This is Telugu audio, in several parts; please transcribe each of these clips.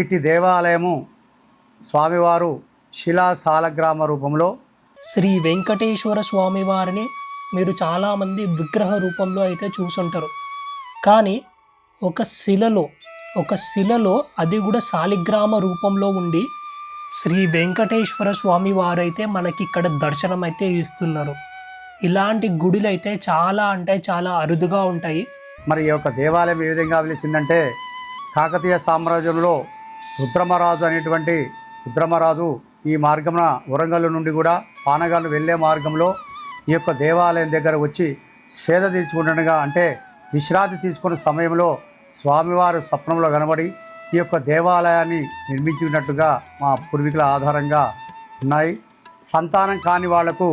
ఇట్టి దేవాలయము స్వామివారు శిలా సాలగ్రామ రూపంలో శ్రీ వెంకటేశ్వర స్వామి వారిని మీరు చాలామంది విగ్రహ రూపంలో అయితే చూసుంటారు. కానీ ఒక శిలలో ఒక శిలలో అది కూడా శాలిగ్రామ రూపంలో ఉండి శ్రీ వెంకటేశ్వర స్వామి వారైతే మనకి ఇక్కడ దర్శనం అయితే ఇస్తున్నారు. ఇలాంటి గుడులు అయితే చాలా అంటే చాలా అరుదుగా ఉంటాయి. మరి ఈ యొక్క దేవాలయం ఏ విధంగా వెలిసిందంటే కాకతీయ సామ్రాజ్యంలో రుద్రమరాజు అనేటువంటి రుద్రమరాజు ఈ మార్గమున వరంగల్ నుండి కూడా పానగాలు వెళ్ళే మార్గంలో ఈ యొక్క దేవాలయం దగ్గర వచ్చి సేద తీర్చుకుంటుండగా అంటే విశ్రాంతి తీసుకున్న సమయంలో స్వామివారు స్వప్నంలో కనబడి ఈ యొక్క దేవాలయాన్ని నిర్మించినట్టుగా మా పూర్వీకుల ఆధారంగా ఉన్నాయి. సంతానం కాని వాళ్ళకు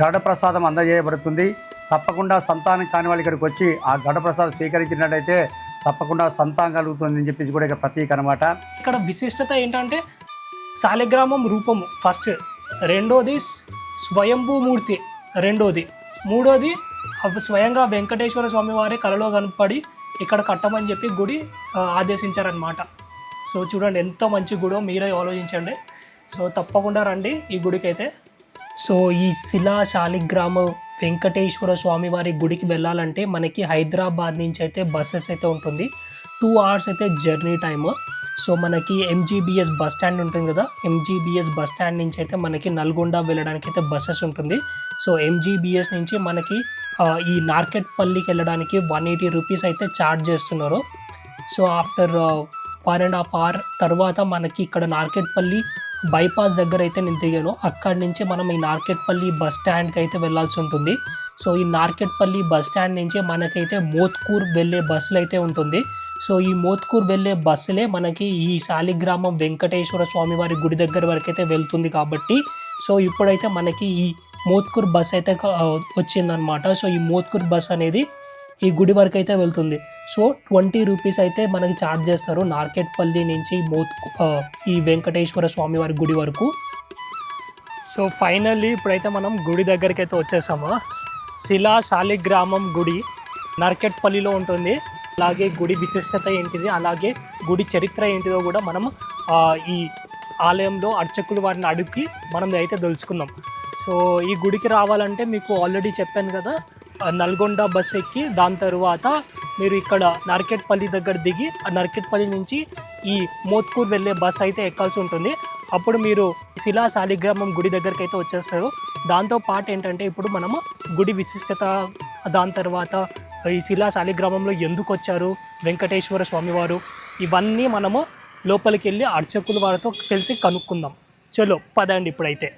గరుడ ప్రసాదం అందజేయబడుతుంది. తప్పకుండా సంతానం కాని వాళ్ళు ఇక్కడికి వచ్చి ఆ గరుడ ప్రసాదం స్వీకరించినట్టయితే తప్పకుండా సంతానం కలుగుతుందని చెప్పేసి కూడా ఇక ప్రతీక అనమాట ఇక్కడ విశిష్టత ఏంటంటే శాలిగ్రామం రూపము. ఫస్ట్ రెండోది స్వయంభూమూర్తి రెండోది. మూడోది స్వయంగా వెంకటేశ్వర స్వామి వారి కలలో కనపడి ఇక్కడ కట్టమని చెప్పి గుడి ఆదేశించారనమాట సో చూడండి ఎంత మంచి గుడో మీరే ఆలోచించండి. సో తప్పకుండా రండి ఈ గుడికి అయితే సో ఈ శిలా శాలిగ్రామ వెంకటేశ్వర స్వామి వారి గుడికి వెళ్ళాలంటే మనకి హైదరాబాద్ నుంచి అయితే బస్సెస్ అయితే ఉంటుంది. టూ అవర్స్ అయితే జర్నీ టైమ్ సో మనకి ఎంజీబీఎస్ బస్ స్టాండ్ ఉంటుంది కదా? ఎంజీబీఎస్ బస్ స్టాండ్ నుంచి అయితే మనకి నల్గొండ వెళ్ళడానికి అయితే బస్సెస్ ఉంటుంది. సో ఎంజీబీఎస్ నుంచి మనకి ఈ నార్కెట్పల్లికి వెళ్ళడానికి వన్ ఎయిటీ రూపీస్ అయితే ఛార్జ్ చేస్తున్నారు. So after one and half hour తర్వాత మనకి ఇక్కడ నార్కెట్పల్లి బైపాస్ దగ్గర అయితే నేను దిగాను. అక్కడి నుంచి మనం ఈ నార్కెట్పల్లి బస్ స్టాండ్కి అయితే వెళ్ళాల్సి ఉంటుంది. సో ఈ నార్కెట్పల్లి బస్ స్టాండ్ నుంచి మనకైతే మోత్కూర్ వెళ్ళే బస్సులు అయితే ఉంటుంది. సో ఈ మోత్కూర్ వెళ్ళే బస్సులే మనకి ఈ శాలిగ్రామం వెంకటేశ్వర స్వామి వారి గుడి దగ్గర వరకు అయితే వెళ్తుంది కాబట్టి సో ఇప్పుడైతే మనకి ఈ మోత్కూర్ బస్ అయితే వచ్చిందనమాట సో ఈ మోత్కూర్ బస్ అనేది ఈ గుడి వరకు అయితే వెళ్తుంది. సో ట్వంటీ రూపీస్ అయితే మనకి ఛార్జ్ చేస్తారు నార్కెట్పల్లి నుంచి మోత్ ఈ వెంకటేశ్వర స్వామి వారి గుడి వరకు. సో ఫైనల్లీ ఇప్పుడైతే మనం గుడి దగ్గరికి అయితే వచ్చేసాము. శిలా శాలిగ్రామం గుడి నర్కెట్పల్లిలో ఉంటుంది. అలాగే గుడి విశిష్టత ఏంటిది? అలాగే గుడి చరిత్ర ఏంటిదో కూడా మనం ఈ ఆలయంలో అర్చకులు వారిని అడిగి మనం అయితే తెలుసుకుందాం. సో ఈ గుడికి రావాలంటే మీకు ఆల్రెడీ చెప్పాను కదా నల్గొండ బస్ ఎక్కి దాని తర్వాత మీరు ఇక్కడ నర్కెట్పల్లి దగ్గర దిగి ఆ నర్కెట్పల్లి నుంచి ఈ మోత్కూర్ వెళ్ళే బస్ అయితే ఎక్కాల్సి ఉంటుంది. అప్పుడు మీరు శిలా శాలిగ్రామం గుడి దగ్గరికి అయితే వచ్చేస్తారు. దాంతో పాటు ఏంటంటే ఇప్పుడు మనము గుడి విశిష్టత దాని తర్వాత ఈ శిలా శాలిగ్రామంలో ఎందుకు వచ్చారు వెంకటేశ్వర స్వామివారు ఇవన్నీ మనము లోపలికి వెళ్ళి అర్చకుల వారితో కలిసి కనుక్కుందాం. చలో పదండి ఇప్పుడైతే.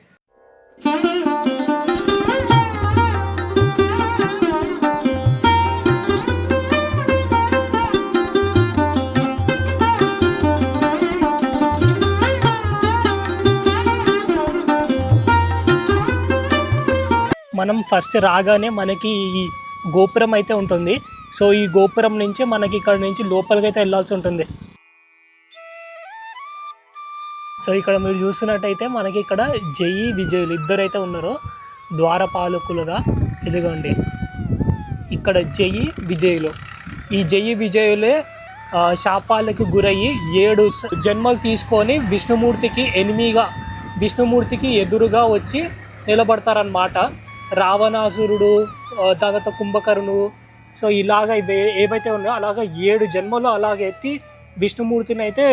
మనం ఫస్ట్ రాగానే మనకి ఈ గోపురం అయితే ఉంటుంది. సో ఈ గోపురం నుంచి మనకి ఇక్కడ నుంచి లోపలికి అయితే వెళ్ళాల్సి ఉంటుంది. సో ఇక్కడ మీరు చూస్తున్నట్టయితే మనకి ఇక్కడ జయి విజయులు ఇద్దరు అయితే ఉన్నారు. ద్వారపాలకులుగా ఇదిగోండి. ఇక్కడ జయి విజయులు. ఈ జయి విజయులే శాపాలకు గురయ్యి ఏడు జన్మలు తీసుకొని విష్ణుమూర్తికి ఎనిమిగా విష్ణుమూర్తికి ఎదురుగా వచ్చి నిలబడతారనమాట రావణాసురుడు ఆ, తర్వాత కుంభకర్ణుడు. సో ఇలాగ ఏవైతే ఉన్నాయో అలాగ ఏడు జన్మలు అలాగ ఎత్తి విష్ణుమూర్తిని అయితే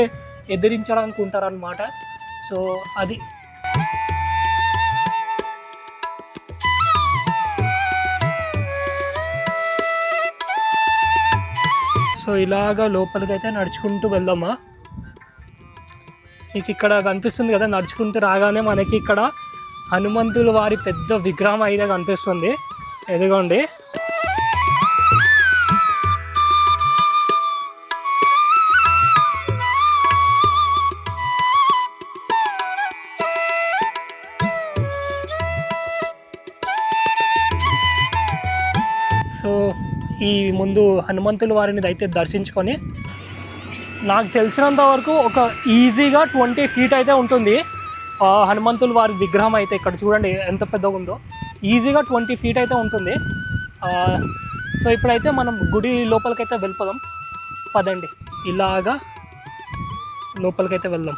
ఎదిరించడానికి ఉంటారనమాట సో అది. సో ఇలాగా లోపలికి అయితే నడుచుకుంటూ వెళ్దామా? మీకు ఇక్కడ కనిపిస్తుంది కదా నడుచుకుంటూ రాగానే మనకి ఇక్కడ హనుమంతుల వారి పెద్ద విగ్రహం అయితే కనిపిస్తుంది. ఎదుగోండి. సో ఈ ముందు హనుమంతుల వారిని అయితే దర్శించుకొని నాకు తెలిసినంత వరకు ఒక ఈజీగా ట్వంటీ ఫీట్ అయితే ఉంటుంది. హనుమంతుల వారి విగ్రహం అయితే ఇక్కడ చూడండి ఎంత పెద్దగా ఉందో. ఈజీగా ట్వంటీ ఫీట్ అయితే ఉంటుంది. సో ఇప్పుడైతే మనం గుడి లోపలికైతే వెళ్ళిపోదాం. పదండి. ఇలాగా లోపలికైతే వెళ్దాం.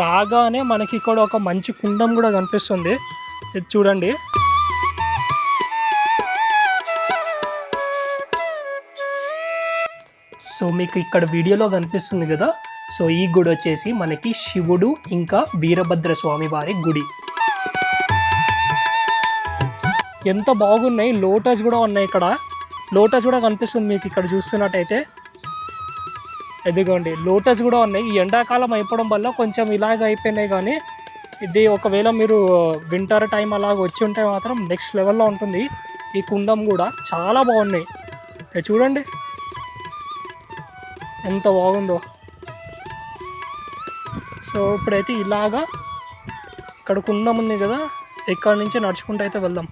రాగానే మనకి ఇక్కడ ఒక మంచి కుండం కూడా కనిపిస్తుంది. ఇది చూడండి. సో మీకు ఇక్కడ వీడియోలో కనిపిస్తుంది కదా. సో ఈ గుడి వచ్చేసి మనకి శివుడు ఇంకా వీరభద్ర స్వామి వారి గుడి. ఎంత బాగున్నాయి. లోటస్ కూడా ఉన్నాయి ఇక్కడ. లోటస్ కూడా కనిపిస్తుంది మీకు ఇక్కడ చూస్తున్నట్టయితే. ఎదిగోండి లోటస్ కూడా ఉన్నాయి. ఈ ఎండాకాలం అయిపోవడం వల్ల కొంచెం ఇలాగ అయిపోయినాయి కానీ ఇది ఒకవేళ మీరు వింటర్ టైం అలాగ వచ్చి ఉంటే మాత్రం నెక్స్ట్ లెవెల్లో ఉంటుంది. ఈ కుండం కూడా చాలా బాగున్నాయి. చూడండి. ఎంత బాగుందో. సో ఇప్పుడైతే ఇలాగా ఇక్కడ కుండం ఉంది కదా ఇక్కడ నుంచి నడుచుకుంటూ అయితే వెళ్దాం.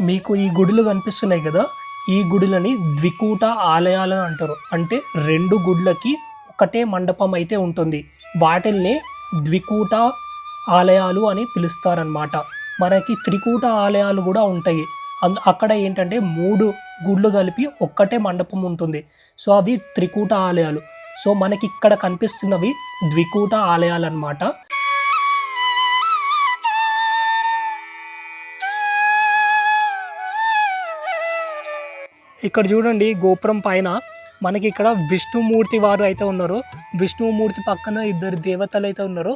మీకు ఈ గుడులు కనిపిస్తున్నాయి కదా ఈ గుడులని ద్వికూట ఆలయాలు అంటారు. అంటే రెండు గుడ్లకి ఒకటే మండపం అయితే ఉంటుంది. వాటిల్ని ద్వికూట ఆలయాలు అని పిలుస్తారనమాట మనకి త్రికూట ఆలయాలు కూడా ఉంటాయి. అక్కడ ఏంటంటే మూడు గుళ్ళు కలిపి ఒక్కటే మండపం ఉంటుంది. సో అవి త్రికూట ఆలయాలు. సో మనకి ఇక్కడ కనిపిస్తున్నవి ద్వికూట ఆలయాలు అన్నమాట ఇక్కడ చూడండి గోపురం పైన మనకి ఇక్కడ విష్ణుమూర్తి వారు అయితే ఉన్నారు. విష్ణుమూర్తి పక్కన ఇద్దరు దేవతలు అయితే ఉన్నారు.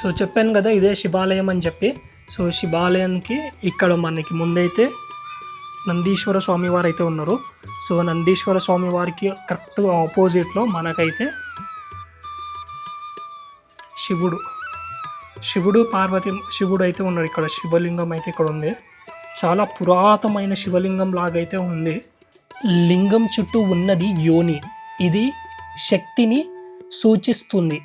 సో చెప్పాను కదా ఇదే శివాలయం అని చెప్పి. సో శివాలయానికి ఇక్కడ మనకి ముందైతే నందీశ్వర స్వామి వారు అయితే ఉన్నారు. సో నందీశ్వర స్వామి వారికి కరెక్ట్ ఆపోజిట్లో మనకైతే శివుడు శివుడు పార్వతి శివుడు అయితే ఉన్నాడు ఇక్కడ. శివలింగం అయితే ఇక్కడ ఉంది. చాలా పురాతనమైన శివలింగం లాగైతే ఉంది. లింగం చుట్టూ ఉన్నది యోని. ఇది శక్తిని సూచిస్తుంది.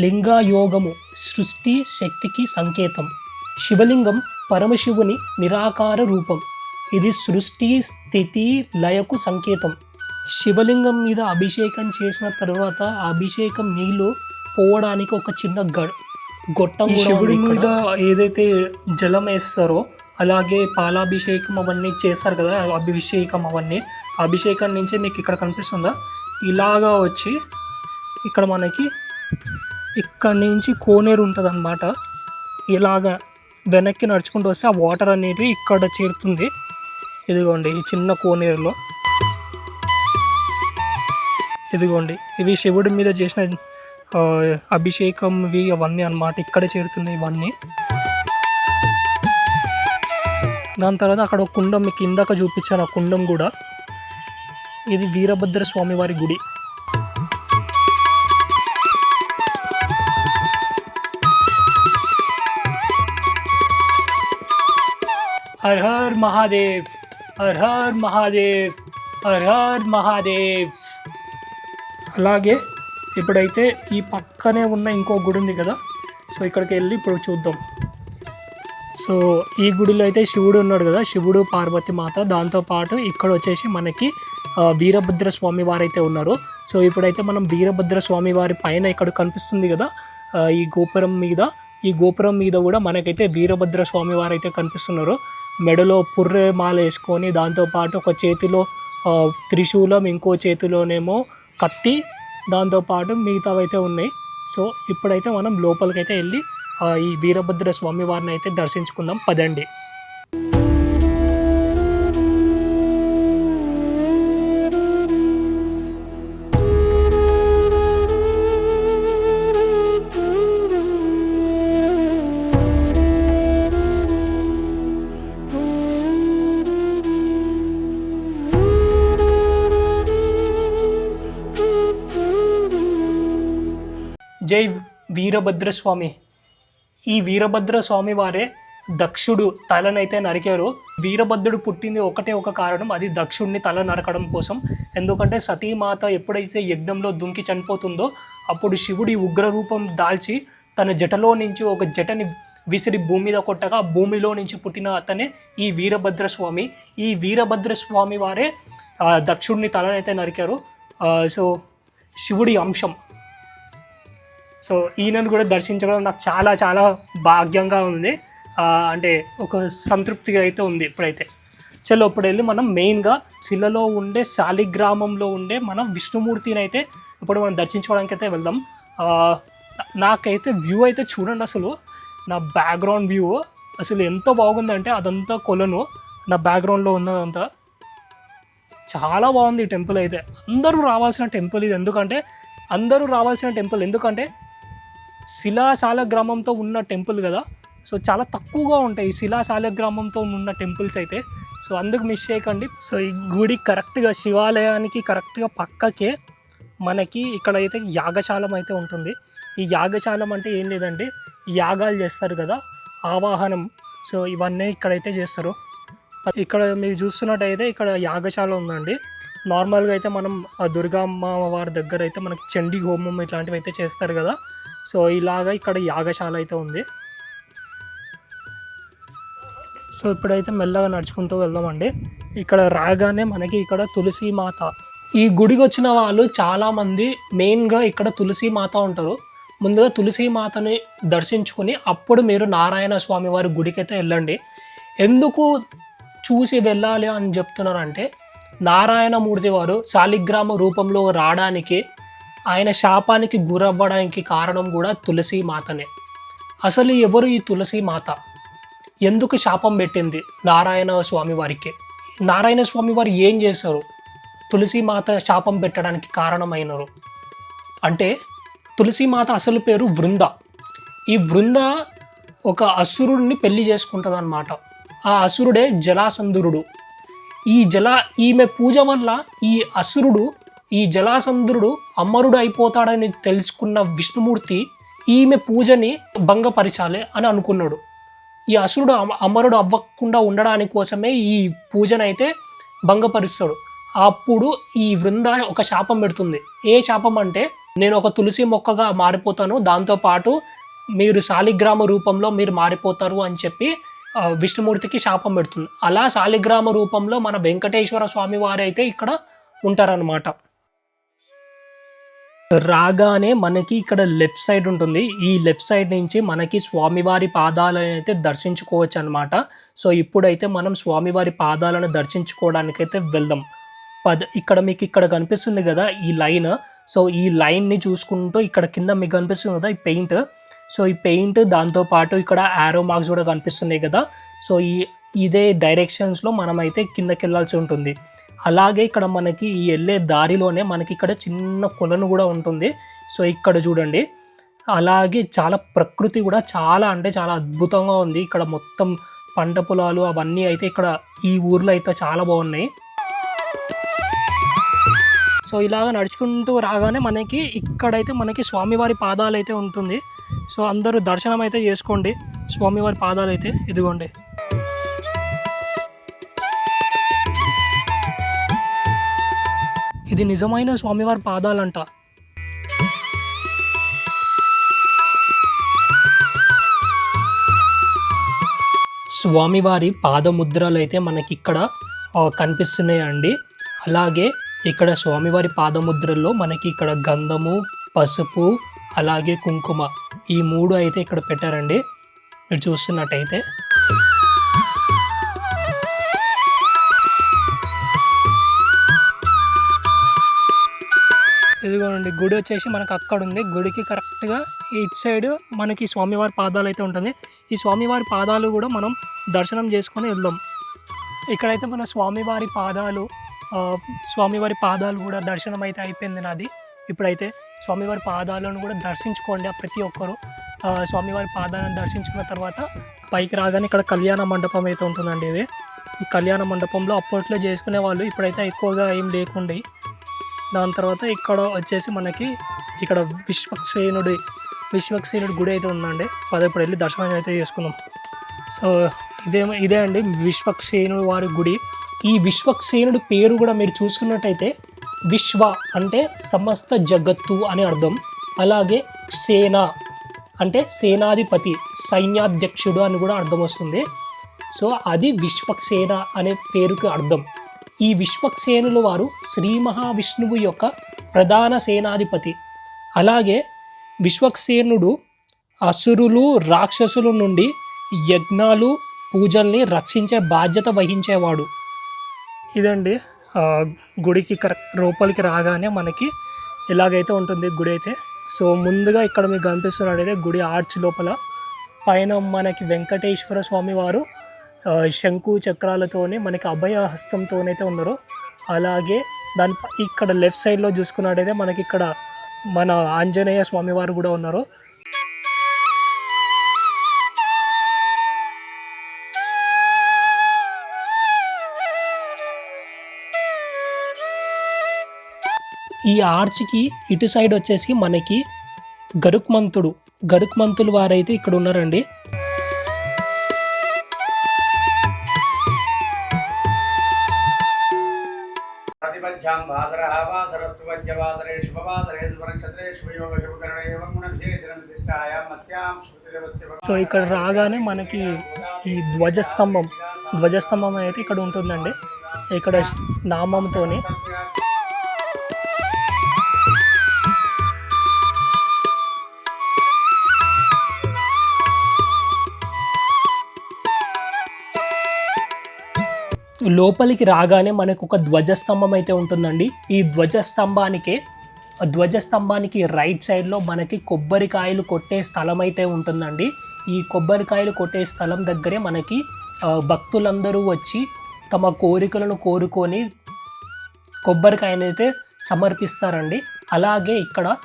లింగయోగము సృష్టి శక్తికి సంకేతం. శివలింగం పరమశివుని నిరాకార రూపం. ఇది సృష్టి స్థితి లయకు సంకేతం. శివలింగం మీద అభిషేకం చేసిన తర్వాత అభిషేకం నీళ్ళు పోవడానికి ఒక చిన్న గ గొట్టం ఈ శివుడి. మీద ఏదైతే జలం వేస్తారో అలాగే పాలాభిషేకం అవన్నీ చేస్తారు కదా అభిషేకం అవన్నీ. అభిషేకం నుంచి మీకు ఇక్కడ కనిపిస్తుందా? ఇలాగా వచ్చి ఇక్కడ మనకి ఇక్కడ నుంచి కోనేరు ఉంటుంది అనమాట ఇలాగా వెనక్కి నడుచుకుంటూ వస్తే ఆ వాటర్ అనేది ఇక్కడ చేరుతుంది. ఇదిగోండి ఈ చిన్న కోనేరులో. ఇదిగోండి ఇవి శివుడి మీద చేసిన అభిషేకం వి అవన్నీ అన్నమాట. ఇక్కడ చేరుతున్నాయి ఇవన్నీ. దాని తర్వాత అక్కడ ఒక కుండం మీకు ఇందాక చూపించాను ఆ కుండం కూడా. ఇది వీరభద్ర స్వామి వారి గుడి. హర్ హర్ మహాదేవ్ హర్ హర్ మహాదేవ్ హర్ హర్ మహాదేవ్. అలాగే ఇప్పుడైతే ఈ పక్కనే ఉన్న ఇంకో గుడి ఉంది కదా. సో ఇక్కడికి వెళ్ళి ఇప్పుడు చూద్దాం. సో ఈ గుడిలో అయితే శివుడు ఉన్నాడు కదా. శివుడు పార్వతి మాత దాంతోపాటు ఇక్కడ వచ్చేసి మనకి వీరభద్ర స్వామి వారైతే ఉన్నారు. సో ఇప్పుడైతే మనం వీరభద్ర స్వామి వారి పైన ఇక్కడ కనిపిస్తుంది కదా ఈ గోపురం మీద. ఈ గోపురం మీద కూడా మనకైతే వీరభద్ర స్వామి వారైతే కనిపిస్తున్నారు. మెడలో పుర్రె మాల వేసుకొని దాంతోపాటు ఒక చేతిలో త్రిశూలం ఇంకో చేతిలోనేమో కత్తి దాంతోపాటు మిగతావైతే ఉన్నాయి. సో ఇప్పుడైతే మనం లోపలికైతే వెళ్ళి ఈ వీరభద్ర స్వామి వారిని అయితే దర్శించుకుందాం. పదండి. జై వీరభద్ర స్వామి ఈ వీరభద్ర స్వామి వారే దక్షుడు తలనైతే నరికారు. వీరభద్రుడు పుట్టింది ఒకటే ఒక కారణం అది దక్షుడిని తల నరకడం కోసం. ఎందుకంటే సతీమాత ఎప్పుడైతే యజ్ఞంలో దుంకి చనిపోతుందో అప్పుడు శివుడి ఉగ్రరూపం దాల్చి తన జటలో నుంచి ఒక జటని విసిరి భూమి మీద కొట్టగా భూమిలో నుంచి పుట్టిన అతనే ఈ వీరభద్ర స్వామి ఈ వీరభద్ర స్వామి వారే దక్షుడిని తలనైతే నరికారు. సో శివుడి అంశం. సో ఈయనను కూడా దర్శించడం నాకు చాలా చాలా భాగ్యంగా ఉంది. అంటే ఒక సంతృప్తిగా అయితే ఉంది ఇప్పుడైతే. చలో ఇప్పుడు వెళ్ళి మనం మెయిన్గా శిలలో ఉండే శాలిగ్రామంలో ఉండే మనం విష్ణుమూర్తిని అయితే ఇప్పుడు మనం దర్శించుకోవడానికి అయితే వెళ్దాం నాకైతే వ్యూ అయితే చూడండి అసలు. నా బ్యాక్గ్రౌండ్ వ్యూ అసలు ఎంత బాగుందంటే అదంతా కొలను. నా బ్యాక్గ్రౌండ్లో ఉన్నదంతా. చాలా బాగుంది ఈ టెంపుల్ అయితే. అందరూ రావాల్సిన టెంపుల్ ఇది. ఎందుకంటే అందరూ రావాల్సిన టెంపుల్. ఎందుకంటే శిలాశాల గ్రామంతో ఉన్న టెంపుల్ కదా. సో చాలా తక్కువగా ఉంటాయి శిలాశాల గ్రామంతో ఉన్న టెంపుల్స్ అయితే. సో అందుకు మిస్ చేయకండి. సో ఈ గుడి కరెక్ట్గా శివాలయానికి కరెక్ట్గా పక్కకే మనకి ఇక్కడ అయితే యాగశాలం అయితే ఉంటుంది. ఈ యాగశాలం అంటే ఏం లేదండి యాగాలు చేస్తారు కదా ఆవాహనం. సో ఇవన్నీ ఇక్కడైతే చేస్తారు. ఇక్కడ మీరు చూస్తున్నట్టయితే ఇక్కడ యాగశాల ఉందండి. నార్మల్గా అయితే మనం దుర్గా దుర్గామ్మ వారి దగ్గర అయితే మనకి చండీ హోమం ఇట్లాంటివి అయితే చేస్తారు కదా. సో ఇలాగా ఇక్కడ యాగశాల అయితే ఉంది. సో ఇప్పుడైతే మెల్లగా నడుచుకుంటూ వెళ్దామండి. ఇక్కడ రాగానే మనకి ఇక్కడ తులసి మాత. ఈ గుడికి వచ్చిన వాళ్ళు చాలామంది మెయిన్గా ఇక్కడ తులసి మాత ఉంటారు. ముందుగా తులసి మాతని దర్శించుకుని అప్పుడు మీరు నారాయణ స్వామి వారి గుడికైతే వెళ్ళండి. ఎందుకు చూసి వెళ్ళాలి అని చెప్తున్నారంటే నారాయణమూర్తి వారు శాలిగ్రామ రూపంలో రావడానికి ఆయన శాపానికి గురవ్వడానికి కారణం కూడా తులసి మాతనే. అసలు ఎవరు ఈ తులసి మాత? ఎందుకు శాపం పెట్టింది నారాయణ స్వామి వారికి? నారాయణ స్వామి వారు ఏం చేశారు? తులసి మాత శాపం పెట్టడానికి కారణమైనరు. అంటే తులసి మాత అసలు పేరు వృంద. ఈ వృంద ఒక అసురుడిని పెళ్ళి చేసుకుంటుంది అనమాట ఆ అసురుడే జలాసంధురుడు ఈ జల ఈమె పూజ వల్ల ఈ అసురుడు ఈ జలాసంధ్రుడు అమరుడు అయిపోతాడని తెలుసుకున్న విష్ణుమూర్తి ఈమె పూజని భంగపరచాలి అని అనుకున్నాడు. ఈ అసురుడు అమ- అమరుడు అవ్వకుండా ఉండడానికి కోసమే ఈ పూజనైతే భంగపరుస్తాడు. అప్పుడు ఈ వృంద ఒక శాపం పెడుతుంది. ఏ శాపం అంటే నేను ఒక తులసి మొక్కగా మారిపోతాను దాంతోపాటు మీరు శాలిగ్రామ రూపంలో మీరు మారిపోతారు అని చెప్పి విష్ణుమూర్తికి శాపం పెడుతుంది. అలా శాలిగ్రామ రూపంలో మన వెంకటేశ్వర స్వామి వారు అయితే ఇక్కడ ఉంటారనమాట రాగానే మనకి ఇక్కడ లెఫ్ట్ సైడ్ ఉంటుంది. ఈ లెఫ్ట్ సైడ్ నుంచి మనకి స్వామివారి పాదాలను అయితే దర్శించుకోవచ్చు అనమాట సో ఇప్పుడైతే మనం స్వామివారి పాదాలను దర్శించుకోవడానికైతే వెళ్దాం. పద ఇక్కడ మీకు ఇక్కడ కనిపిస్తుంది కదా ఈ లైన్. సో ఈ లైన్ని చూసుకుంటూ ఇక్కడ కింద మీకు కనిపిస్తుంది కదా ఈ పెయింట్. సో ఈ పెయింట్ దాంతోపాటు ఇక్కడ యారో మార్క్స్ కూడా కనిపిస్తున్నాయి కదా. సో ఈ ఇదే డైరెక్షన్స్లో మనమైతే కిందకి వెళ్ళాల్సి ఉంటుంది. అలాగే ఇక్కడ మనకి ఈ వెళ్ళే దారిలోనే మనకి ఇక్కడ చిన్న కొలను కూడా ఉంటుంది. సో ఇక్కడ చూడండి. అలాగే చాలా ప్రకృతి కూడా చాలా అంటే చాలా అద్భుతంగా ఉంది. ఇక్కడ మొత్తం పంట పొలాలు అవన్నీ అయితే ఇక్కడ ఈ ఊర్లో అయితే చాలా బాగున్నాయి. సో ఇలాగ నడుచుకుంటూ రాగానే మనకి ఇక్కడైతే మనకి స్వామివారి పాదాలు అయితే ఉంటుంది. సో అందరూ దర్శనం అయితే చేసుకోండి. స్వామివారి పాదాలు అయితే ఇదిగోండి. ఇది నిజమైన స్వామివారి పాదాలంట. స్వామివారి పాదముద్రలు అయితే మనకి ఇక్కడ కనిపిస్తున్నాయండి. అలాగే ఇక్కడ స్వామివారి పాదముద్రల్లో మనకి ఇక్కడ గంధము పసుపు అలాగే కుంకుమ ఈ మూడు అయితే ఇక్కడ పెట్టారండి. మీరు చూస్తున్నట్టయితే. ఇదిగోండి గుడి వచ్చేసి మనకు అక్కడ ఉంది గుడికి కరెక్ట్గా ఇటు సైడ్ మనకి స్వామివారి పాదాలు అయితే ఉంటుంది. ఈ స్వామివారి పాదాలు కూడా మనం దర్శనం చేసుకొని వెళ్దాం. ఇక్కడైతే మన స్వామివారి పాదాలు స్వామివారి పాదాలు కూడా దర్శనం అయితే అయిపోయింది నాది. ఇప్పుడైతే స్వామివారి పాదాలను కూడా దర్శించుకోండి ఆ ప్రతి ఒక్కరు. స్వామివారి పాదాలను దర్శించుకున్న తర్వాత పైకి రాగానే ఇక్కడ కళ్యాణ మండపం అయితే ఉంటుందండి ఇది. కళ్యాణ మండపంలో అప్పట్లో చేసుకునే వాళ్ళు ఇప్పుడైతే ఎక్కువగా ఏం లేకుండే దాని తర్వాత ఇక్కడ వచ్చేసి మనకి ఇక్కడ విశ్వక్సేనుడి విశ్వక్సేనుడి గుడి అయితే ఉందండి. పదే ఇప్పుడు వెళ్ళి దర్శనం అయితే చేసుకుందాం. సో ఇదే ఇదే అండి విశ్వక్సేనుడు వారి గుడి. ఈ విశ్వక్సేనుడి పేరు కూడా మీరు చూసుకున్నట్టయితే విశ్వ అంటే సమస్త జగత్తు అని అర్థం. అలాగే సేన అంటే సేనాధిపతి సైన్యాధ్యక్షుడు అని కూడా అర్థం వస్తుంది. సో అది విశ్వక్సేన అనే పేరుకి అర్థం. ఈ విశ్వక్సేనులు వారు శ్రీ మహావిష్ణువు యొక్క ప్రధాన సేనాధిపతి. అలాగే విశ్వక్సేనుడు అసురులు రాక్షసుల నుండి యజ్ఞాలు పూజల్ని రక్షించే బాధ్యత వహించేవాడు. ఇదండి గుడికి కరెక్ట్ లోపలికి రాగానే మనకి ఇలాగైతే ఉంటుంది గుడి అయితే. సో ముందుగా ఇక్కడ మీకు కనిపిస్తున్నట్టయితే గుడి ఆర్చ్ లోపల. పైన మనకి వెంకటేశ్వర స్వామి వారు శంకు చక్రాలతోనే మనకి అభయ హస్తంతోనైతే ఉన్నారు అలాగే దాని ఇక్కడ లెఫ్ట్ సైడ్లో చూసుకున్నట్టయితే మనకి ఇక్కడ మన ఆంజనేయ స్వామి వారు కూడా ఉన్నారు. ఈ ఆర్చ్కి ఇటు సైడ్ వచ్చేసి మనకి గరుక్మంతుడు గరుక్మంతులు వారైతే ఇక్కడ ఉన్నారండి. प्रतिपद्भ्यां भादरः वासरस्तु वद्यवादरे शुभवादरे सुवर्णक्षत्रे शुभयोग शुभकरणे एवं गुणविशेषणं विशिष्टायां अस्यां श्रुतिदेवस्य సో ఇక్కడ రాగానే మనకి ఈ ధ్వజస్తంభం ధ్వజస్తంభం అయితే ఇక్కడ ఉంటుందండి ఇక్కడ నామంతోని లోపలికి రాగానే మనకు ఒక ధ్వజస్తంభం అయితే ఉంటుందండి. ఈ ధ్వజస్తంభానికే ధ్వజస్తంభానికి రైట్ సైడ్లో మనకి కొబ్బరికాయలు కొట్టే స్థలం అయితే ఉంటుందండి. ఈ కొబ్బరికాయలు కొట్టే స్థలం దగ్గరే మనకి భక్తులందరూ వచ్చి తమ కోరికలను కోరుకొని కొబ్బరికాయని అయితే సమర్పిస్తారండి. అలాగే ఇక్కడ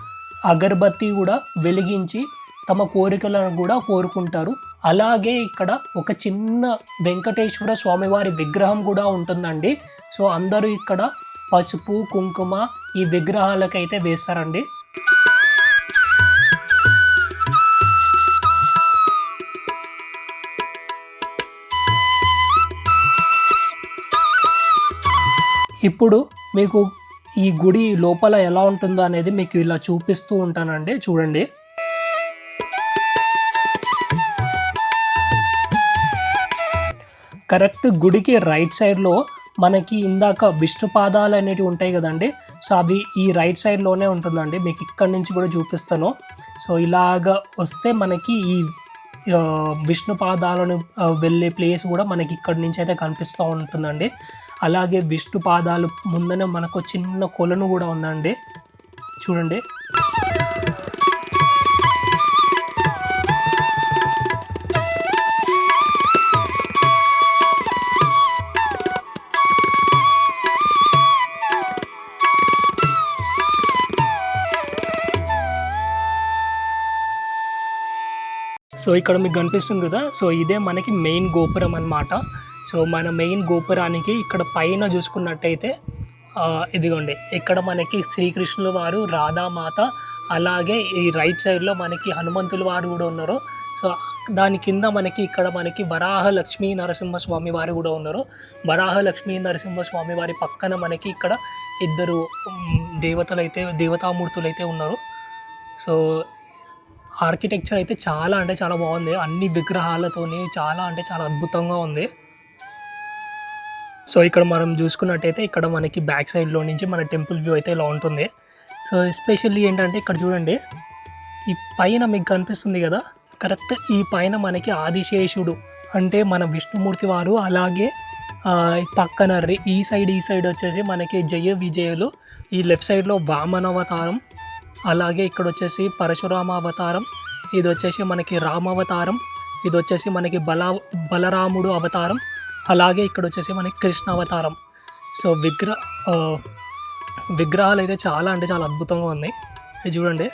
అగరబత్తి కూడా వెలిగించి తమ కోరికలను కూడా కోరుకుంటారు. అలాగే ఇక్కడ ఒక చిన్న వెంకటేశ్వర స్వామివారి విగ్రహం కూడా ఉంటుందండి. సో అందరూ ఇక్కడ పసుపు కుంకుమ ఈ విగ్రహాలకైతే వేస్తారండి. ఇప్పుడు మీకు ఈ గుడి లోపల ఎలా ఉంటుందో అనేది మీకు ఇలా చూపిస్తూ ఉంటానండి. చూడండి. కరెక్ట్ గుడికి రైట్ సైడ్లో మనకి ఇందాక విష్ణు పాదాలు అనేటివి ఉంటాయి కదండి. సో అవి ఈ రైట్ సైడ్లోనే ఉంటుందండి. మీకు ఇక్కడి నుంచి కూడా చూపిస్తాను. సో ఇలాగ వస్తే మనకి ఈ విష్ణుపాదాలను విష్ణు పాదాలను వెళ్ళే ప్లేస్ కూడా మనకి ఇక్కడి నుంచి అయితే కనిపిస్తూ ఉంటుందండి. అలాగే విష్ణు పాదాలు ముందనే మనకు చిన్న కొలను కూడా ఉందండి. చూడండి. ఇక్కడ మీకు కనిపిస్తుంది కదా. సో ఇదే మనకి మెయిన్ గోపురం అన్నమాట. సో మన మెయిన్ గోపురానికి ఇక్కడ పైన చూసుకున్నట్టయితే ఇదిగోండి. ఇక్కడ మనకి శ్రీకృష్ణుల వారు రాధామాత అలాగే ఈ రైట్ సైడ్లో మనకి హనుమంతుల వారు కూడా ఉన్నారు. సో దాని కింద మనకి ఇక్కడ మనకి వరాహ లక్ష్మీ నరసింహస్వామి వారు కూడా ఉన్నారు. వరాహ లక్ష్మీ నరసింహస్వామి వారి పక్కన మనకి ఇక్కడ ఇద్దరు దేవతలు అయితే దేవతామూర్తులు అయితే ఉన్నారు. సో ఆర్కిటెక్చర్ అయితే చాలా అంటే చాలా బాగుంది. అన్ని విగ్రహాలతోని చాలా అంటే చాలా అద్భుతంగా ఉంది. సో ఇక్కడ మనం చూసుకున్నట్టయితే ఇక్కడ మనకి బ్యాక్ సైడ్లో నుంచి మన టెంపుల్ వ్యూ అయితే ఇలా ఉంటుంది. సో ఎస్పెషల్లీ ఏంటంటే ఇక్కడ చూడండి ఈ పైన మీకు కనిపిస్తుంది కదా? కరెక్ట్ ఈ పైన మనకి ఆదిశేషుడు అంటే మన విష్ణుమూర్తి వారు అలాగే పక్కన రే ఈ సైడ్ ఈ సైడ్ వచ్చేసి మనకి జయ విజయలు ఈ లెఫ్ట్ సైడ్లో వామనవతారం అలాగే ఇక్కడ వచ్చేసి పరశురామ అవతారం ఇది వచ్చేసి మనకి రామావతారం ఇది వచ్చేసి మనకి బల బలరాముడు అవతారం అలాగే ఇక్కడ వచ్చేసి మనకి కృష్ణ అవతారం సో విగ్రహ విగ్రహాలు అయితే చాలా అంటే చాలా అద్భుతంగా ఉన్నాయి. ఇది చూడండి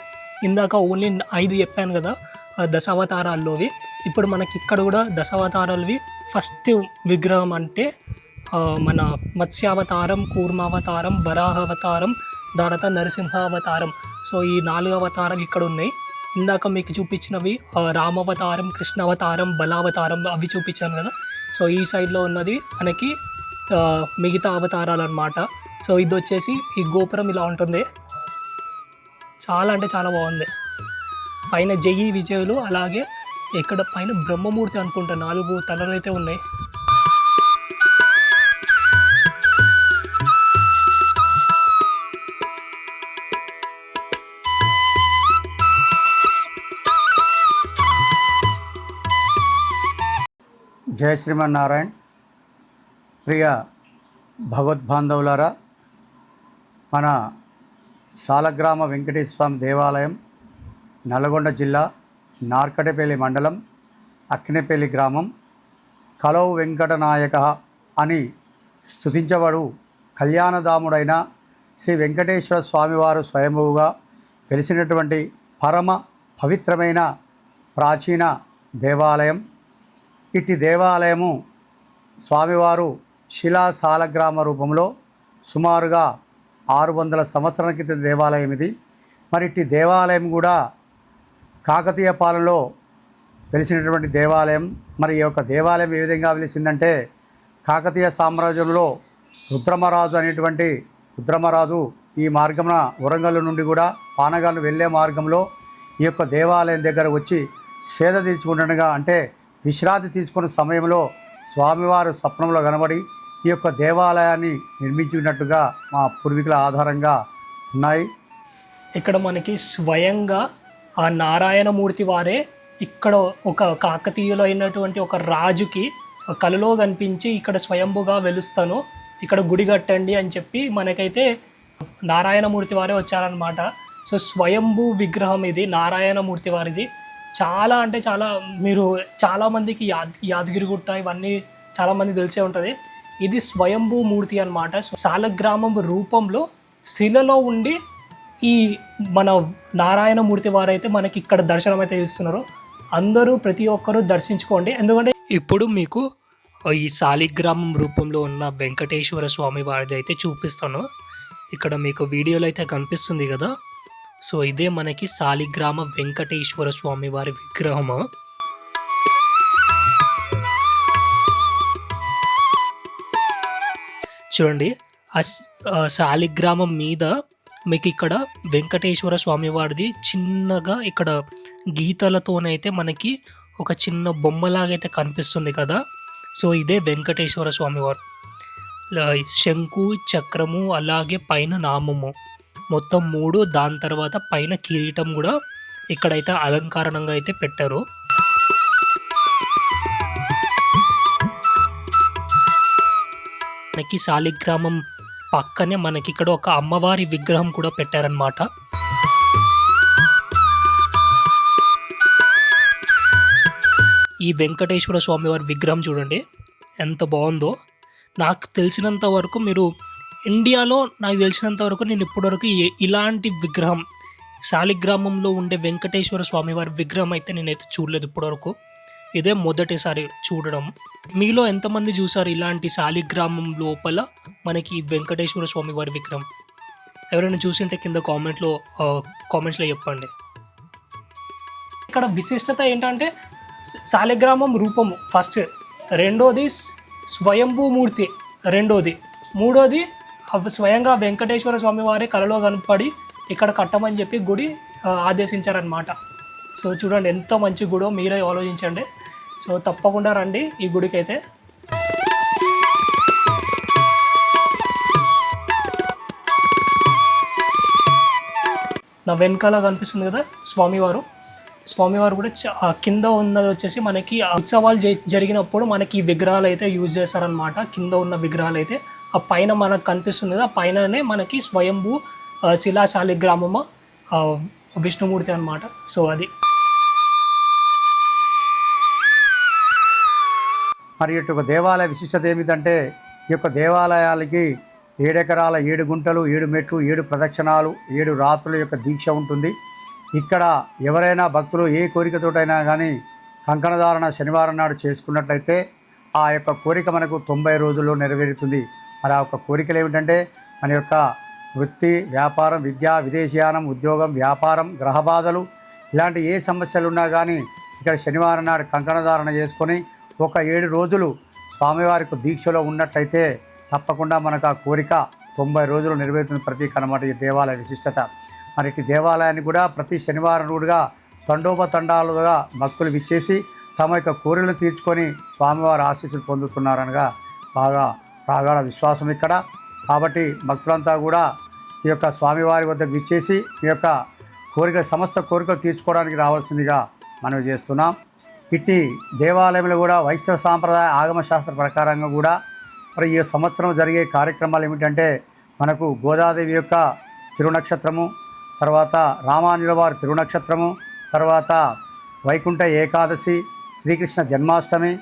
ఇందాక ఓన్లీ ఐదు చెప్పాను కదా ఆ దశావతారాల్లోవి. ఇప్పుడు మనకి ఇక్కడ కూడా దశావతారాలవి ఫస్ట్ విగ్రహం అంటే మన మత్స్యావతారం కూర్మావతారం వరాహావతారం తర్వాత నరసింహావతారం. సో ఈ నాలుగు అవతారాలు ఇక్కడ ఉన్నాయి. ఇందాక మీకు చూపించినవి రామవతారం కృష్ణావతారం బలావతారం అవి చూపించాను కదా. సో ఈ సైడ్లో ఉన్నది మనకి మిగతా అవతారాలు అనమాట సో ఇది వచ్చేసి ఈ గోపురం ఇలా ఉంటుంది. చాలా అంటే చాలా బాగుంది. పైన జయ్యి విజయులు అలాగే ఇక్కడ పైన బ్రహ్మమూర్తి అనుకుంటా నాలుగు తలలు అయితే ఉన్నాయి. జయ శ్రీమన్నారాయణ. ప్రియ భగవద్బాంధవులారా మన శాలగ్రామ వెంకటేశ్వర స్వామి దేవాలయం నల్గొండ జిల్లా నార్కటపల్లి మండలం అక్కినేపల్లి గ్రామం కలవు వెంకటనాయక అని స్తుతించబడు కళ్యాణదాముడైన శ్రీ వెంకటేశ్వర స్వామివారు స్వయంభువుగా తెలిసినటువంటి పరమ పవిత్రమైన ప్రాచీన దేవాలయం. ఇట్టి దేవాలయము స్వామివారు శిలా సాలగ్రామ రూపంలో సుమారుగా ఆరు వందల సంవత్సరాల క్రితం దేవాలయం ఇది. మరి ఇట్టి దేవాలయం కూడా కాకతీయ పాలనలో వెలిసినటువంటి దేవాలయం. మరి ఈ యొక్క దేవాలయం ఏ విధంగా వెలిసిందంటే కాకతీయ సామ్రాజ్యంలో రుద్రమరాజు అనేటువంటి రుద్రమరాజు ఈ మార్గమున వరంగల్ నుండి కూడా పానగాలు వెళ్ళే మార్గంలో ఈ యొక్క దేవాలయం దగ్గర వచ్చి సేద తీర్చుకుంటుండగా అంటే విశ్రాంతి తీసుకున్న సమయంలో స్వామివారు స్వప్నంలో కనబడి ఈ యొక్క దేవాలయాన్ని నిర్మించినట్టుగా మా పూర్వీకుల ఆధారంగా ఉన్నాయి. ఇక్కడ మనకి స్వయంగా ఆ నారాయణమూర్తి వారే ఇక్కడ ఒక కాకతీయులు అయినటువంటి ఒక రాజుకి కలలో కనిపించి ఇక్కడ స్వయంభుగా వెలుస్తాను ఇక్కడ గుడి కట్టండి అని చెప్పి మనకైతే నారాయణమూర్తి వారే వచ్చారనమాట సో స్వయంభూ విగ్రహం ఇది నారాయణమూర్తి వారిది. చాలా అంటే చాలా మీరు చాలామందికి యాద్ యాదగిరిగుట్ట ఇవన్నీ చాలామంది తెలిసే ఉంటుంది. ఇది స్వయంభూ మూర్తి అనమాట సాలగ్రామం రూపంలో శిలలో ఉండి ఈ మన నారాయణమూర్తి వారైతే మనకి ఇక్కడ దర్శనం అయితే ఇస్తున్నారు. అందరూ ప్రతి ఒక్కరూ దర్శించుకోండి. ఎందుకంటే ఇప్పుడు మీకు ఈ శాలిగ్రామం రూపంలో ఉన్న వెంకటేశ్వర స్వామి వారిది అయితే చూపిస్తాను. ఇక్కడ మీకు వీడియోలో అయితే కనిపిస్తుంది కదా. సో ఇదే మనకి సాలిగ్రామ వెంకటేశ్వర స్వామి వారి విగ్రహము. చూడండి ఆ శాలిగ్రామం మీద మీకు ఇక్కడ వెంకటేశ్వర స్వామి వారిది చిన్నగా ఇక్కడ గీతలతోనైతే మనకి ఒక చిన్న బొమ్మలాగైతే కనిపిస్తుంది కదా. సో ఇదే వెంకటేశ్వర స్వామివారు శంకు చక్రము అలాగే పైన నామము. మొత్తం మూడు దాని తర్వాత పైన కిరీటం కూడా ఇక్కడైతే అలంకరణంగా అయితే పెట్టారు. మనకి శాలిగ్రామం పక్కనే మనకి ఇక్కడ ఒక అమ్మవారి విగ్రహం కూడా పెట్టారనమాట ఈ వెంకటేశ్వర స్వామివారి విగ్రహం చూడండి ఎంత బాగుందో. నాకు తెలిసినంత వరకు మీరు ఇండియాలో నాకు తెలిసినంత వరకు నేను ఇప్పటివరకు ఇలాంటి విగ్రహం శాలిగ్రామంలో ఉండే వెంకటేశ్వర స్వామి వారి విగ్రహం అయితే నేనైతే చూడలేదు ఇప్పటివరకు. ఇదే మొదటిసారి చూడడం. మీలో ఎంతమంది చూసారు ఇలాంటి శాలిగ్రామం లోపల మనకి వెంకటేశ్వర స్వామి వారి విగ్రహం? ఎవరైనా చూసింటే కింద కామెంట్లో కామెంట్స్లో చెప్పండి. ఇక్కడ విశిష్టత ఏంటంటే శాలిగ్రామం రూపము ఫస్ట్ రెండోది స్వయంభూమూర్తి రెండోది మూడోది స్వయంగా వెంకటేశ్వర స్వామి వారే కలలో కనపడి ఇక్కడ కట్టమని చెప్పి గుడి ఆదేశించారనమాట సో చూడండి ఎంత మంచి గుడో మీరే ఆలోచించండి. సో తప్పకుండా రండి ఈ గుడికి అయితే నా వెనకాల కనిపిస్తుంది కదా స్వామివారు. స్వామివారు కూడా కింద ఉన్నది వచ్చేసి మనకి ఉత్సవాలు జ- జరిగినప్పుడు మనకి ఈ విగ్రహాలు అయితే యూజ్ చేస్తారనమాట కింద ఉన్న విగ్రహాలు అయితే ఆ పైన మనకు కనిపిస్తున్నది ఆ పైననే మనకి స్వయంభూ శిలాశాలి గ్రామము విష్ణుమూర్తి అనమాట సో అది. మరి ఇటు ఒక దేవాలయ విశిష్టత ఏమిటంటే ఈ యొక్క దేవాలయాలకి ఏడెకరాల ఏడు గుంటలు ఏడు మెట్లు ఏడు ప్రదక్షిణాలు ఏడు రాత్రుల యొక్క దీక్ష ఉంటుంది. ఇక్కడ ఎవరైనా భక్తులు ఏ కోరికతోటైనా కానీ కంకణధారణ శనివారం నాడు చేసుకున్నట్లయితే ఆ యొక్క కోరిక మనకు తొంభై రోజుల్లో నెరవేరుతుంది. మరి ఆ యొక్క కోరికలు ఏమిటంటే మన యొక్క వృత్తి వ్యాపారం విద్య విదేశీయానం ఉద్యోగం వ్యాపారం గ్రహబాధలు ఇలాంటి ఏ సమస్యలు ఉన్నా కానీ ఇక్కడ శనివారం నాడు కంకణధారణ చేసుకొని ఒక ఏడు రోజులు స్వామివారికి దీక్షలో ఉన్నట్లయితే తప్పకుండా మనకు ఆ కోరిక తొంభై రోజులు నెరవేరుతున్న ప్రతీక అన్నమాట ఈ దేవాలయ విశిష్టత. మరి ఇటు దేవాలయాన్ని కూడా ప్రతి శనివారం రోజుగా తండోపతండాలుగా భక్తులు విచ్చేసి తమ యొక్క కోరికలు తీర్చుకొని స్వామివారి ఆశీస్సులు పొందుతున్నారనగా బాగా ప్రాగాఢ విశ్వాసం ఇక్కడ. కాబట్టి భక్తులంతా కూడా ఈ యొక్క స్వామివారి వద్దకు విచ్చేసి ఈ యొక్క కోరిక సమస్త కోరికలు తీర్చుకోవడానికి రావాల్సిందిగా మనం చేస్తున్నాం. ఇట్టి దేవాలయంలో కూడా వైష్ణవ సాంప్రదాయ ఆగమశాస్త్ర ప్రకారంగా కూడా మరి ఈ సంవత్సరం జరిగే కార్యక్రమాలు ఏమిటంటే మనకు గోదాదేవి యొక్క తిరునక్షత్రము తర్వాత రామానుల వారి తిరునక్షత్రము తర్వాత వైకుంఠ ఏకాదశి శ్రీకృష్ణ జన్మాష్టమి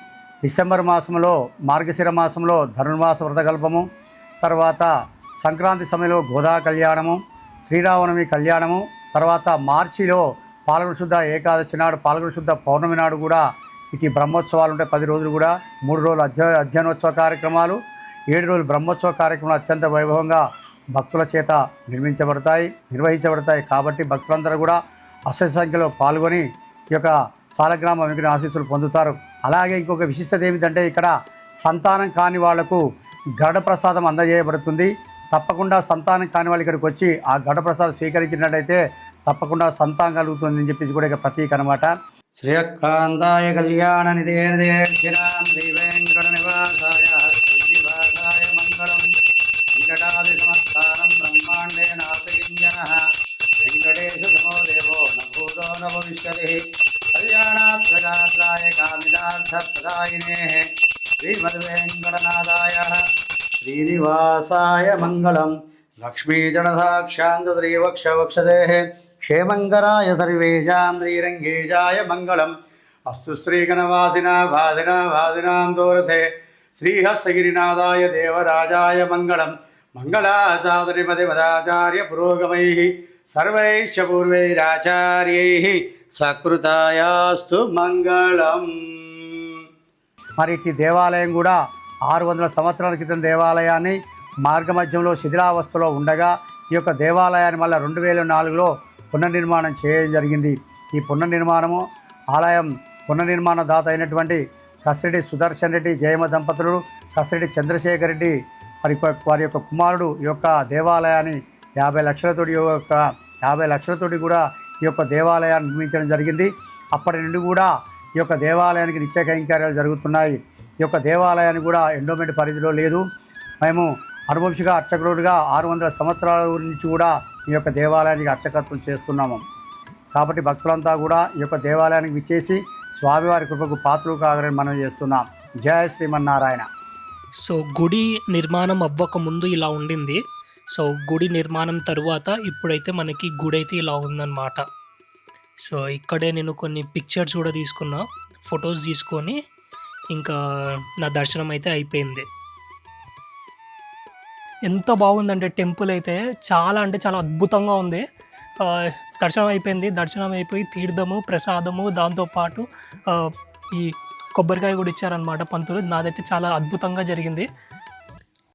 డిసెంబర్ మాసంలో మార్గశిర మాసంలో ధనుర్మాస వ్రతకల్పము తర్వాత సంక్రాంతి సమయంలో గోదా కళ్యాణము శ్రీరామనవమి కళ్యాణము తర్వాత మార్చిలో పాల్గొన శుద్ధ ఏకాదశి నాడు పాల్గొన శుద్ధ పౌర్ణమి నాడు కూడా ఇటు బ్రహ్మోత్సవాలు ఉంటాయి. పది రోజులు కూడా మూడు రోజులు అధ్య అధ్యయనోత్సవ కార్యక్రమాలు ఏడు రోజులు బ్రహ్మోత్సవ కార్యక్రమాలు అత్యంత వైభవంగా భక్తుల చేత నిర్మించబడతాయి నిర్వహించబడతాయి. కాబట్టి భక్తులందరూ కూడా అసలు సంఖ్యలో పాల్గొని ఈ యొక్క సాలగ్రామ వెంకట ఆశీస్సులు పొందుతారు. అలాగే ఇంకొక విశిష్టత ఏమిటంటే ఇక్కడ సంతానం కాని వాళ్ళకు గడ ప్రసాదం అందజేయబడుతుంది. తప్పకుండా సంతానం కాని వాళ్ళు ఇక్కడికి వచ్చి ఆ గరుడ ప్రసాదం స్వీకరించినట్టయితే తప్పకుండా సంతానం కలుగుతుందని చెప్పేసి కూడా ఇక ప్రతీక అనమాట శ్రేయకాంతాయ కళ్యాణ నిధేర్దేక్షిణాం శ్రీనివాసాయ మంగళం లక్ష్మీజనసాక్షాంతశ్రీవక్షవక్షదే క్షేమంగరాయ సర్వేషాం శ్రీరంగేశాయ మంగళం అస్తు శ్రీగణవాదిన వాదినా వాదినాందోరథే శ్రీహస్తగిరినాథాయ దేవరాజాయ మంగళం మంగళాసాదరిమది మదాచార్య పురోగమై సర్వైశ్చ పూర్వైరాచార్యై సకృతాయాస్తు మంగళం మరి దేవాలయం కూడా ఆరు వందల సంవత్సరాల క్రితం దేవాలయాన్ని మార్గమధ్యంలో శిథిలావస్థలో ఉండగా ఈ యొక్క దేవాలయాన్ని మళ్ళీ రెండు వేల నాలుగులో పునర్నిర్మాణం చేయడం జరిగింది. ఈ పునర్నిర్మాణము ఆలయం పునర్నిర్మాణ దాత అయినటువంటి కసిరెడ్డి సుదర్శన్ రెడ్డి జయమ దంపతులు కసిరెడ్డి చంద్రశేఖర్ రెడ్డి వారి యొక్క వారి యొక్క కుమారుడు ఈ యొక్క దేవాలయాన్ని యాభై లక్షలతోటి యొక్క యాభై లక్షలతోటి కూడా ఈ యొక్క దేవాలయాన్ని నిర్మించడం జరిగింది. అప్పటి నుండి కూడా ఈ యొక్క దేవాలయానికి నిత్య కైంకర్యాలు జరుగుతున్నాయి. యొక్క దేవాలయాన్ని కూడా ఎండోమెంట్ పరిధిలో లేదు. మేము అనువంశిక అర్చకులుగా ఆరు వందల సంవత్సరాల నుంచి కూడా ఈ యొక్క దేవాలయానికి అర్చకత్వం చేస్తున్నాము. కాబట్టి భక్తులంతా కూడా ఈ యొక్క దేవాలయానికి విచ్చేసి స్వామివారి కృపకు పాత్రలు కాగలని మనం చేస్తున్నాం. జయ శ్రీమన్నారాయణ. సో గుడి నిర్మాణం అవ్వక ముందు ఇలా ఉండింది. సో గుడి నిర్మాణం తరువాత ఇప్పుడైతే మనకి గుడి అయితే ఇలా ఉందన్నమాట. సో ఇక్కడే నేను కొన్ని పిక్చర్స్ కూడా తీసుకున్నా. ఫొటోస్ తీసుకొని ఇంకా నా దర్శనం అయితే అయిపోయింది. ఎంత బాగుందంటే టెంపుల్ అయితే చాలా అంటే చాలా అద్భుతంగా ఉంది. దర్శనం అయిపోయింది. దర్శనం అయిపోయి తీర్థము ప్రసాదము దాంతోపాటు ఈ కొబ్బరికాయ కూడా ఇచ్చారనమాట పంతులు. నాదైతే చాలా అద్భుతంగా జరిగింది.